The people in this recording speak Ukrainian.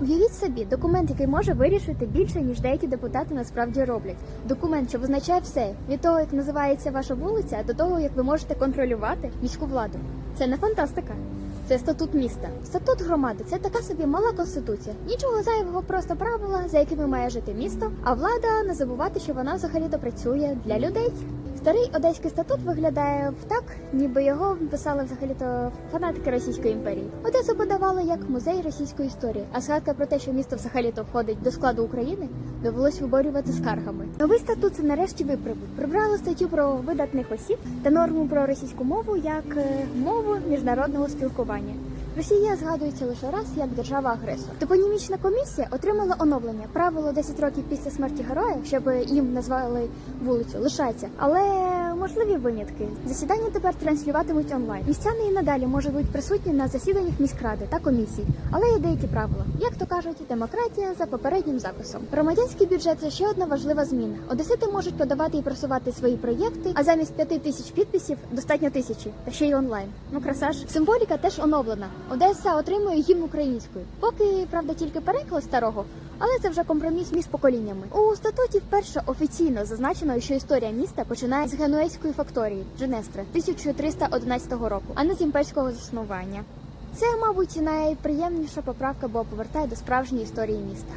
Уявіть собі, документ, який може вирішити більше, ніж деякі депутати насправді роблять. Документ, що визначає все від того, як називається ваша вулиця, до того, як ви можете контролювати міську владу. Це не фантастика. Це статут міста. Статут громади це така собі мала конституція. Нічого зайвого, просто правила, за якими має жити місто. А влада не забувати, що вона взагалі то працює для людей. Старий одеський статут виглядає так, ніби його писали взагалі то фанатики Російської імперії. Одесу подавали як музей російської історії. А згадка про те, що місто взагалі то входить до складу України, довелось виборювати скаргами. Новий статут це нарешті виправив. Прибрали статтю про видатних осіб та норму про російську мову як е, мову міжнародного спілкування. Росія згадується лише раз як держава-агресор. Топонімічна комісія отримала оновлення. Правило 10 років після смерті героя, щоб їм назвали вулицю, лишається. Але можливі винятки. Засідання тепер транслюватимуть онлайн. Містяни і надалі можуть бути присутні на засіданнях міськради та комісій. Але є деякі правила. Як то кажуть, демократія за попереднім записом. Громадянський бюджет це ще одна важлива зміна. Одесити можуть подавати і просувати свої проєкти, а замість п'яти тисяч підписів достатньо тисячі, та ще й онлайн. Ну краса ж. Символіка теж оновлена. Одеса отримує гімн українською. Поки правда тільки переклад старого, але це вже компроміс між поколіннями. У статуті вперше офіційно зазначено, що історія міста починає з генуезької факторії Дженестри 1311 року, а не з імперського заснування. Це, мабуть, найприємніша поправка, бо повертає до справжньої історії міста.